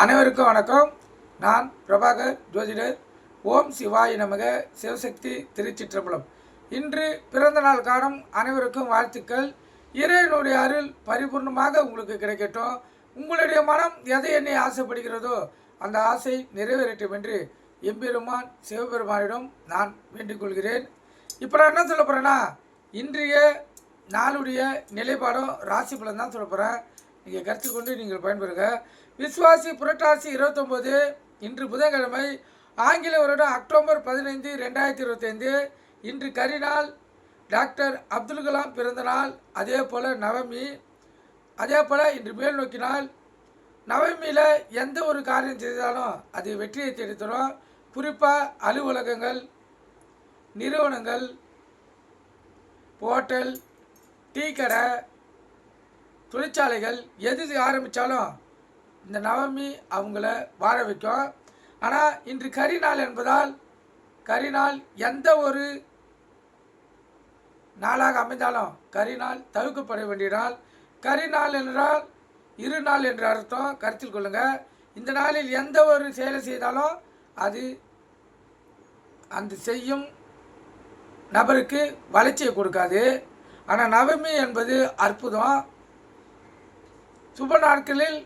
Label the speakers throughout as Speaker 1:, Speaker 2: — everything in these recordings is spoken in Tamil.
Speaker 1: அனைவருக்கும் வணக்கம். நான் பிரபாகர் ஜோதிடர். ஓம் சிவாய நமக. சிவசக்தி திருச்சிற்றம்பலம். இன்று பிறந்த நாள் காணும் அனைவருக்கும் வாழ்த்துக்கள். இறைவனுடைய அருள் பரிபூர்ணமாக உங்களுக்கு கிடைக்கட்டும். உங்களுடைய மனம் எதை என்னை ஆசைப்படுகிறதோ அந்த ஆசை நிறைவேறட்டும் என்று எம்பெருமான் சிவபெருமானிடம் நான் வேண்டிக் கொள்கிறேன். இப்போ நான் என்ன சொல்ல போகிறேன்னா இன்றைய நாளுடைய நிலைப்பாடும் ராசி பலன் தான் சொல்ல போகிறேன் நீங்கள் கருத்து கொண்டு நீங்கள் பயன்பெறுங்க. விஸ்வாசி புரட்டாசி இருபத்தொம்போது இன்று புதன்கிழமை ஆங்கில வருடம் அக்டோபர் பதினைந்து ரெண்டாயிரத்தி இருபத்தைந்து. இன்று கரிநாள் டாக்டர் அப்துல் கலாம் பிறந்த நாள் அதே போல் நவமி. அதே போல் இன்று மேல் நோக்கினால் நவமியில் எந்த ஒரு காரியம் செய்தாலும் அது வெற்றியை தேடித்தரும் குறிப்பாக அலுவலகங்கள் நிறுவனங்கள் ஹோட்டல் டீ கடை தொழிற்சாலைகள் எது ஆரம்பித்தாலும் இந்த நவமி அவங்கள வாழ வைக்கும். ஆனால் இன்று கரிநாள் என்பதால் கரிநாள் எந்த ஒரு நாளாக அமைந்தாலும் கரிநாள் தவிர்க்கப்பட வேண்டிய நாள் கரிநாள் என்றால் இரு நாள் என்ற அர்த்தம். கருத்தில் கொள்ளுங்கள் இந்த நாளில் எந்த ஒரு செயலை செய்தாலும் அது அந்த செய்யும் நபருக்கு வளர்ச்சியை கொடுக்காது. ஆனால் நவமி என்பது அற்புதம். சுப நாட்களில்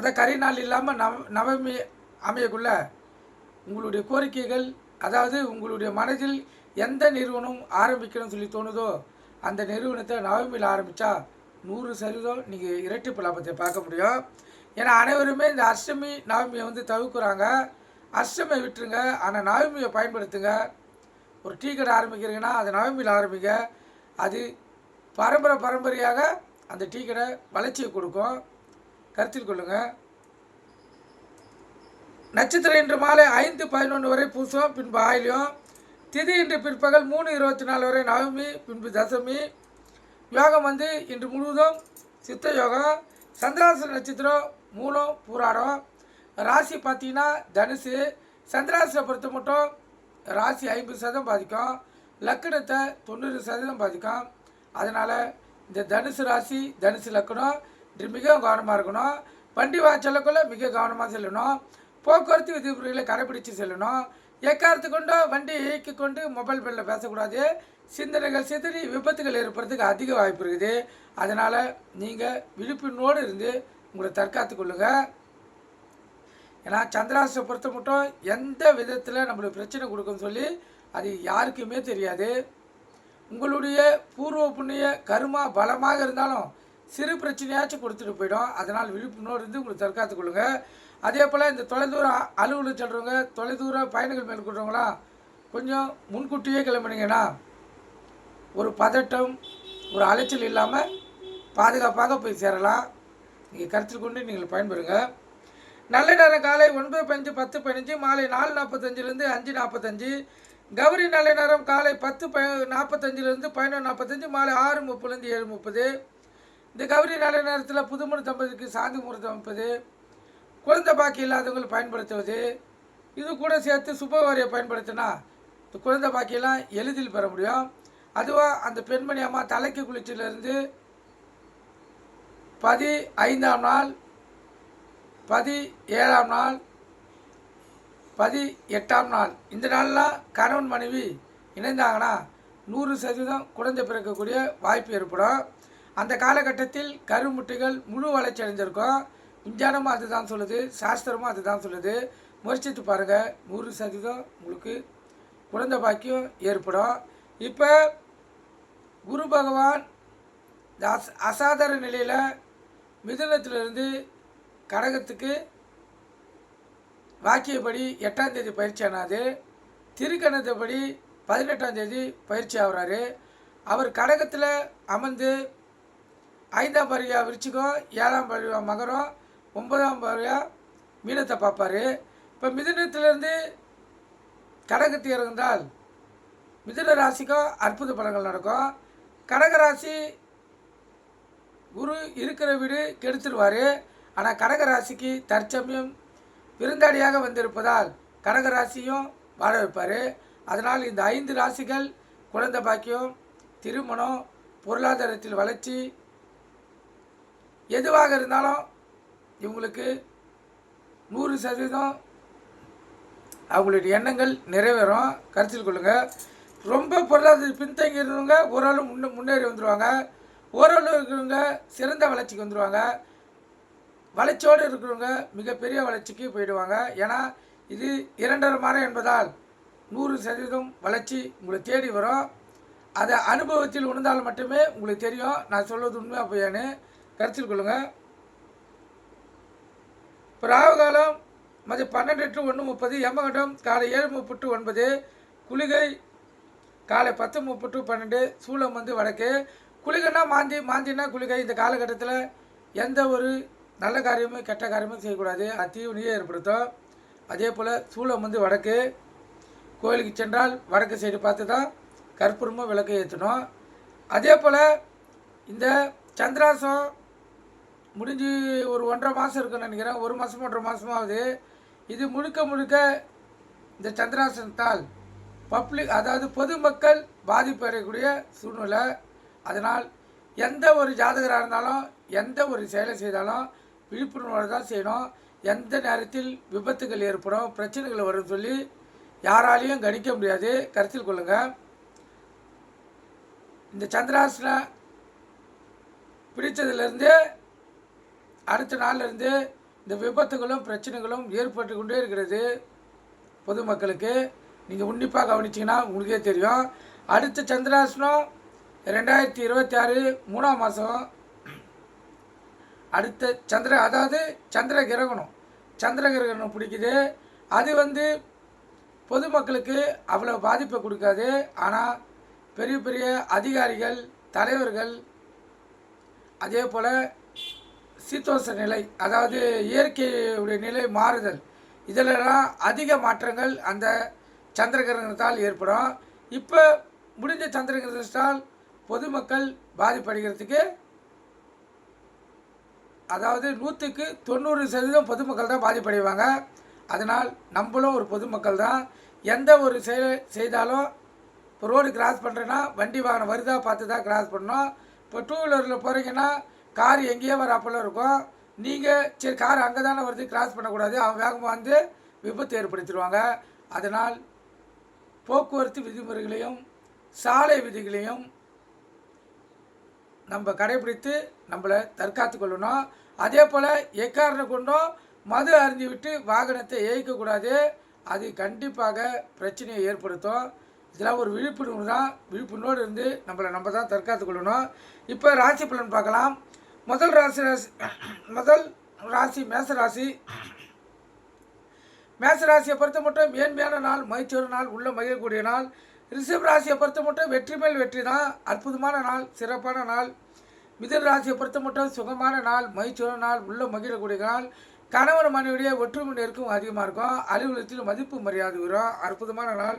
Speaker 1: அந்த கரி நாள் இல்லாமல் நவ நவமி அமையக்குள்ள உங்களுடைய கோரிக்கைகள் அதாவது உங்களுடைய மனதில் எந்த நிறுவனம் ஆரம்பிக்கணும்னு சொல்லி தோணுதோ அந்த நிறுவனத்தை நவமியில் ஆரம்பித்தா நூறு சதவீதம் நீங்கள் இரட்டிப்பு லாபத்தை பார்க்க முடியும். ஏன்னா அனைவருமே இந்த அஷ்டமி நவமியை வந்து தவிர்க்குறாங்க. அஷ்டமியை விட்டுருங்க ஆனால் நவமியை பயன்படுத்துங்க. ஒரு டீ கடை ஆரம்பிக்கிறீங்கன்னா அது நவமியில் ஆரம்பிங்க. அது பரம்பரை பரம்பரையாக அந்த டீ கடை வளர்ச்சியை கொடுக்கும். கருத்தில் கொள்ளுங்கள் நட்சத்திரம் இன்று மாலை ஐந்து பதினொன்று வரை பூசம் பின்பு ஆயிலியம். திதி இன்று பிற்பகல் மூணு இருபத்தி நாலு வரை நவமி பின்பு தசமி. யோகம் வந்து இன்று முழுவதும் சித்த யோகம். சந்திராசன நட்சத்திரம் மூலம் பூராடம். ராசி பார்த்தீங்கன்னா தனுசு. சந்திராசனை பொறுத்த மட்டும் ராசி ஐம்பது சதவீதம் பாதிக்கும். லக்கணத்தை தொண்ணூறு சதவீதம் பாதிக்கும். அதனால் இந்த தனுசு ராசி தனுசு லக்கணம் இன்று கவனமாக இருக்கணும். வண்டி வாசலுக்குள்ளே மிக கவனமாக செல்லணும். போக்குவரத்து விதிமுறைகளை கடைபிடித்து செல்லணும். எக்காரத்து கொண்டோ வண்டி இயக்கி கொண்டு மொபைல் பில்லில் பேசக்கூடாது. சிந்தனைகள் சிதறி விபத்துகள் ஏற்படுறதுக்கு அதிக வாய்ப்பு இருக்குது. அதனால் நீங்கள் விழிப்புணோடு இருந்து உங்களை தற்காத்து கொள்ளுங்கள் ஏன்னா சந்திராசை பொறுத்த மட்டும் எந்த விதத்தில் நம்மளுக்கு பிரச்சனை கொடுக்கும்னு சொல்லி அது யாருக்குமே தெரியாது. உங்களுடைய பூர்வ புண்ணிய கருமா பலமாக இருந்தாலும் சிறு பிரச்சனையாச்சும் கொடுத்துட்டு போயிடும். அதனால் விழிப்புணர்வு இருந்து உங்களுக்கு தற்காத்து கொள்ளுங்க. அதே போல் இந்த தொலைதூர அலுவலகம் செல்றவங்க தொலைதூர பயணங்கள் மேற்கொள்கிறவங்களாம் கொஞ்சம் முன்கூட்டியே கிளம்புனீங்கன்னா ஒரு பதட்டம் ஒரு அலைச்சல் இல்லாமல் பாதுகாப்பாக போய் சேரலாம். நீங்கள் கருத்தில் கொண்டு நீங்கள் பயன்பெறுங்க. நல்ல நேரம். காலை ஒன்பது பதினஞ்சு பத்து பதினஞ்சு மாலை நாலு நாற்பத்தஞ்சிலேருந்து அஞ்சு நாற்பத்தஞ்சு. கௌரி நல்ல நேரம். காலை பத்து ப நாற்பத்தஞ்சிலேருந்து பதினொன்று நாற்பத்தஞ்சு மாலை ஆறு முப்பதுலேருந்து ஏழு முப்பது. இந்த கௌரி நல்ல நேரத்தில் புதுமண தம்பதிக்கு சாந்தி முகூர்த்தம் அமைப்பது குழந்தை பாக்கி இல்லாதவங்க பயன்படுத்துவது இது கூட சேர்த்து சுபவாரியை பயன்படுத்தினா இந்த குழந்தை பாக்கியெல்லாம் எளிதில் பெற முடியும். அதுவாக அந்த பெண்மணி அம்மா தலைக்கு குளிச்சிலேருந்து பதி ஐந்தாம் நாள் பதி ஏழாம் நாள் பதி எட்டாம் நாள். இந்த நாள்லாம் கணவன் மனைவி இணைந்தாங்கன்னா நூறு சதவீதம் குழந்தை பிறக்கக்கூடிய வாய்ப்பு ஏற்படும். அந்த காலகட்டத்தில் கருமுட்டைகள் முழு வளர்ச்சி அடைஞ்சிருக்கும். விஞ்ஞானமும் அதுதான் சொல்லுது சாஸ்திரமும் அதுதான் சொல்லுது. முயற்சித்து பாருங்கள் நூறு சதவீதம் உங்களுக்கு குழந்தை பாக்கியம் ஏற்படும். இப்போ குரு பகவான் இந்த அஸ் அசாதாரண நிலையில் மிதுனத்திலிருந்து கடகத்துக்கு வாக்கியப்படி எட்டாம் தேதி பயிற்சி ஆனாது திருக்கணத்தைப்படி பதினெட்டாம் தேதி பயிற்சி ஆகுறாரு. அவர் கடகத்தில் அமர்ந்து ஐந்தாம் பருவியா விருச்சிகம் ஏழாம் பருவியா மகரம் ஒன்பதாம் பருவியா மீனத்தை பார்ப்பார். இப்போ மிதுனத்திலேருந்து கடகத்து இறந்தால் மிதுன ராசிக்கும் அற்புத பலங்கள் நடக்கும். கடகராசி குரு இருக்கிற வீடு கெடுத்துருவார். ஆனால் கடகராசிக்கு தற்சமயம் விருந்தாடியாக வந்திருப்பதால் கடகராசியும் வாழ வைப்பார். அதனால் இந்த ஐந்து ராசிகள் குழந்தை பாக்கியம் திருமணம் பொருளாதாரத்தில் வளர்ச்சி எதுவாக இருந்தாலும் இவங்களுக்கு நூறு சதவீதம் அவங்களுடைய எண்ணங்கள் நிறைவேறும். கருத்தில் கொள்ளுங்கள் ரொம்ப பொருளாதார பின்தங்கி இருந்தவங்க ஓரளவு முன்னே முன்னேறி வந்துடுவாங்க ஓரளவு இருக்கிறவங்க சிறந்த வளர்ச்சிக்கு வந்துடுவாங்க வளர்ச்சியோடு இருக்கிறவங்க மிகப்பெரிய வளர்ச்சிக்கு போயிடுவாங்க. ஏன்னா இது இரண்டரை மரம் என்பதால் நூறு சதவீதம் வளர்ச்சி உங்களை தேடி வரும். அதை அனுபவத்தில் உணர்ந்தால் மட்டுமே உங்களுக்கு தெரியும். நான் சொல்வது உண்மையாக பொய்யான்னு. கருத்தில் கொள்ளுங்கள் பிராவகாலம் மதியம் பன்னெண்டு டு ஒன்று முப்பது எம்மகண்டம் காலை ஏழு முப்பது டு ஒன்பது குளிகை காலை பத்து முப்பது டு பன்னெண்டு சூளம் வந்து வடக்கு. குளிகைன்னா மாந்தி மாந்தினா குளிகை. இந்த காலகட்டத்தில் எந்த ஒரு நல்ல காரியமும் கெட்ட காரியமும் செய்யக்கூடாது. அது தீவினையே ஏற்படுத்தும். அதே போல் சூளம் வந்து வடக்கு. கோயிலுக்கு சென்றால் வடக்கு சைடு பார்த்து தான் கற்பூரமும் விளக்கு ஏற்றணும். அதே போல் இந்த சந்திராசம் முடிஞ்சு ஒரு ஒன்றரை மாதம் இருக்குன்னு நினைக்கிறேன். ஒரு மாதம் ஒன்றரை மாதமாவது இது முழுக்க முழுக்க இந்த சந்திராசனத்தால் பப்ளிக் அதாவது பொதுமக்கள் பாதிப்பு அடையக்கூடிய சூழ்நிலை. அதனால் எந்த ஒரு ஜாதகராக இருந்தாலும் எந்த ஒரு செயலை செய்தாலும் விழிப்புணர்வோடு தான் செய்யணும். எந்த நேரத்தில் விபத்துகள் ஏற்படும் பிரச்சனைகள் வரும் சொல்லி யாராலையும் கணிக்க முடியாது. கருத்தில் கொள்ளுங்கள் இந்த சந்திராசனை பிடித்ததுலேருந்து அடுத்த நாள்லேருந்து இந்த விபத்துகளும் பிரச்சனைகளும் ஏற்பட்டு கொண்டே இருக்கிறது பொதுமக்களுக்கு. நீங்கள் உன்னிப்பாக கவனிச்சிங்கன்னா உங்களுக்கே தெரியும். அடுத்த சந்திராசனம் ரெண்டாயிரத்தி இருபத்தி ஆறு மூணாம் மாதம் அடுத்த சந்திர அதாவது சந்திர கிரகணம். சந்திர கிரகணம் பிடிக்குது. அது வந்து பொதுமக்களுக்கு அவ்வளோ பாதிப்பை கொடுக்காது. ஆனால் பெரிய பெரிய அதிகாரிகள் தலைவர்கள் அதே போல் சீதோஷ நிலை அதாவது இயற்கையுடைய நிலை மாறுதல். இதிலெல்லாம் அதிக மாற்றங்கள் அந்த சந்திர கிரகணத்தால் ஏற்படும். இப்போ முடிஞ்ச சந்திர கிரகணத்தால் பொதுமக்கள் பாதிப்படைகிறதுக்கு அதாவது நூற்றுக்கு தொண்ணூறு சதவீதம் பொதுமக்கள் தான் பாதிப்படைவாங்க. அதனால் நம்மளும் ஒரு பொதுமக்கள் தான். எந்த ஒரு செயல் செய்தாலும் இப்போ ரோடு கிராஸ் பண்ணுறேன்னா வண்டி வாகனம் வருதா பார்த்து தான் கிராஸ் பண்ணணும். இப்போ டூ வீலரில் போகிறீங்கன்னா கார் எங்கேயோ வராப்போல இருக்கும். நீங்கள் சரி கார் அங்கே தானே வருது கிராஸ் பண்ணக்கூடாது. அவன் வேகமாக வந்து விபத்து ஏற்படுத்திடுவாங்க. அதனால் போக்குவரத்து விதிமுறைகளையும் சாலை விதிகளையும் நம்ம கடைபிடித்து நம்மளை தற்காத்து கொள்ளணும். அதே போல் எக்காரணம் கொண்டும் மது அருந்தி விட்டு வாகனத்தை ஏகிக்கக்கூடாது அது கண்டிப்பாக பிரச்சனையை ஏற்படுத்தும். இதெல்லாம் ஒரு விழிப்புணர்வு தான். விழிப்புணர்வோடு இருந்து நம்மளை நம்ம தான் தற்காத்து கொள்ளணும். இப்போ ராசி பலன் பார்க்கலாம். முதல் ராசி ராசி முதல் ராசி மேச ராசி. மேச ராசியை பொறுத்த மட்டும் மேன்மையான நாள் மகிழ்ச்சியான நாள் உள்ள மகிழக்கூடிய நாள். ரிஷப் ராசியை பொறுத்த மட்டும் வெற்றி மேல் வெற்றி தான். அற்புதமான நாள் சிறப்பான நாள். மிதன் ராசியை பொறுத்த மட்டும் சுகமான நாள் மகிழ்ச்சியான நாள் உள்ள மகிழக்கூடிய நாள். கணவன் மனைவியுடைய ஒற்றுமை நெருக்கம் அதிகமாக இருக்கும். அலுவலகத்தில் மதிப்பு மரியாதை வரும் அற்புதமான நாள்.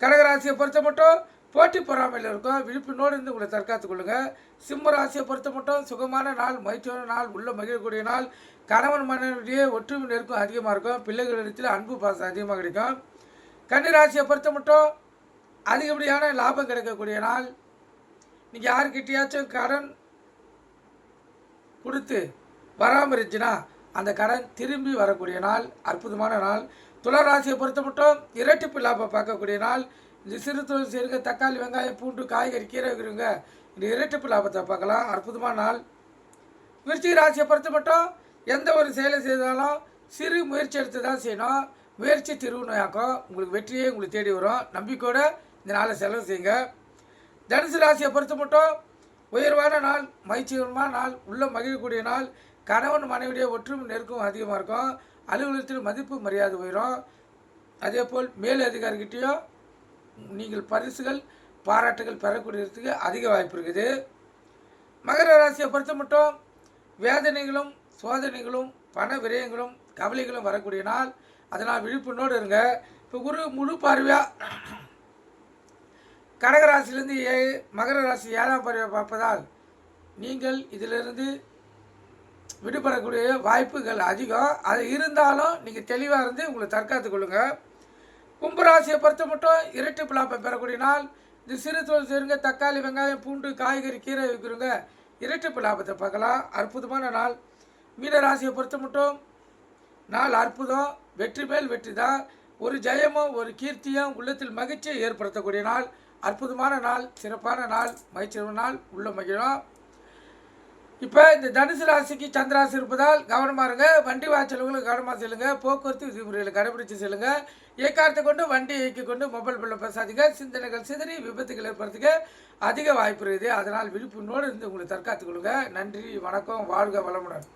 Speaker 1: கடகராசியை பொறுத்த மட்டும் போட்டி பொறாமையில் இருக்கும். விழிப்புணோடு இருந்து உங்களை தற்காத்துக் கொள்ளுங்கள் சிம்ம ராசியை பொறுத்த மட்டும் சுகமான நாள் மகிழ்ச்சியான நாள் உள்ள மகிழக்கூடிய நாள். கணவன் மனைவிடைய ஒற்றுமை நெருக்கம் அதிகமாக இருக்கும். பிள்ளைகளிடத்தில் அன்பு பாசம் அதிகமாக கிடைக்கும். கன்னிராசியை பொறுத்த மட்டும் அதிகப்படியான லாபம் கிடைக்கக்கூடிய நாள். நீங்கள் யாருக்கிட்டேயாச்சும் கடன் கொடுத்து வராமல் இருந்துச்சுன்னா அந்த கடன் திரும்பி வரக்கூடிய நாள் அற்புதமான நாள். துளராசியை பொறுத்த மட்டும் இரட்டிப்பு லாபம் பார்க்கக்கூடிய நாள். இந்த சிறு தொழில் செய்யுங்க தக்காளி வெங்காயம் பூண்டு காய்கறி கீரை வைக்கிறவங்க இந்த இரட்டிப்பு லாபத்தை பார்க்கலாம். அற்புதமான நாள். விருச்சிக ராசியை பொறுத்து மட்டும் எந்த ஒரு செயலை செய்தாலும் சிறு முயற்சி எடுத்து தான் செய்யணும். முயற்சி திருவினையாக்கும் உங்களுக்கு வெற்றியே உங்களுக்கு தேடி வரும். நம்பிக்கையோட இந்த நாளை செலவு செய்யுங்க. தனுசு ராசியை பொறுத்து மட்டும் உயர்வான நாள் மகிழ்ச்சிகரமான நாள் உள்ள மகிழக்கூடிய நாள். கணவன் மனைவியுடைய ஒற்றுமை நெருக்கம் அதிகமாக இருக்கும். அலுவலகத்தில் மதிப்பு மரியாதை உயரும். அதே போல் மேல் அதிகாரிகிட்டேயும் நீங்கள் பரிசுகள் பாராட்டுகள் பெறக்கூடியதுக்கு அதிக வாய்ப்பு இருக்குது. மகர ராசியை பொறுத்த மட்டும் வேதனைகளும் சோதனைகளும் பண விரயங்களும் கவலைகளும் வரக்கூடிய நாள். அதனால் விழிப்புணோடு இருங்க. இப்போ குரு முழு பார்வையாக கடகராசிலேருந்து ஏ மகர ராசி ஏழாம் பார்வையை பார்ப்பதால் நீங்கள் இதிலிருந்து விடுபடக்கூடிய வாய்ப்புகள் அதிகம். அது இருந்தாலும் நீங்கள் தெளிவாக இருந்து உங்களை தற்காத்து கொள்ளுங்கள் கும்பராசியை பொறுத்த மட்டும் இரட்டிப்பு லாபம் பெறக்கூடிய நாள். இந்த சிறு தொழில் செய்யுங்க தக்காளி வெங்காயம் பூண்டு காய்கறி கீரை விற்கிறவங்க இரட்டிப்பு லாபத்தை பார்க்கலாம். அற்புதமான நாள். மீன ராசியை பொறுத்த மட்டும் நாள் அற்புதம். வெற்றி மேல் வெற்றி தான். ஒரு ஜெயமும் ஒரு கீர்த்தியும் உள்ளத்தில் மகிழ்ச்சியை ஏற்படுத்தக்கூடிய நாள். அற்புதமான நாள் சிறப்பான நாள் மகிழ்ச்சியான நாள் உள்ள மகிழும். இப்போ இந்த தனுசு ராசிக்கு சந்திராசி இருப்பதால் கவனமாக இருங்க. வண்டி வாய்ச்சல்களுக்கு கவனமாக செல்லுங்க. போக்குவரத்து விதிமுறைகளை கடைபிடித்து செல்லுங்க. இயக்காரத்தை கொண்டு வண்டி இயக்கி கொண்டு மொபைல் பிள்ளை பேசாதீங்க சிந்தனைகள் சிதறி விபத்துகள் ஏற்படுறதுக்கு அதிக வாய்ப்பு இருக்குது. அதனால் விழிப்புணர்வோடு இருந்து உங்களை தற்காத்துக் கொள்ளுங்க. நன்றி வணக்கம். வாழ்க வளமுடன்.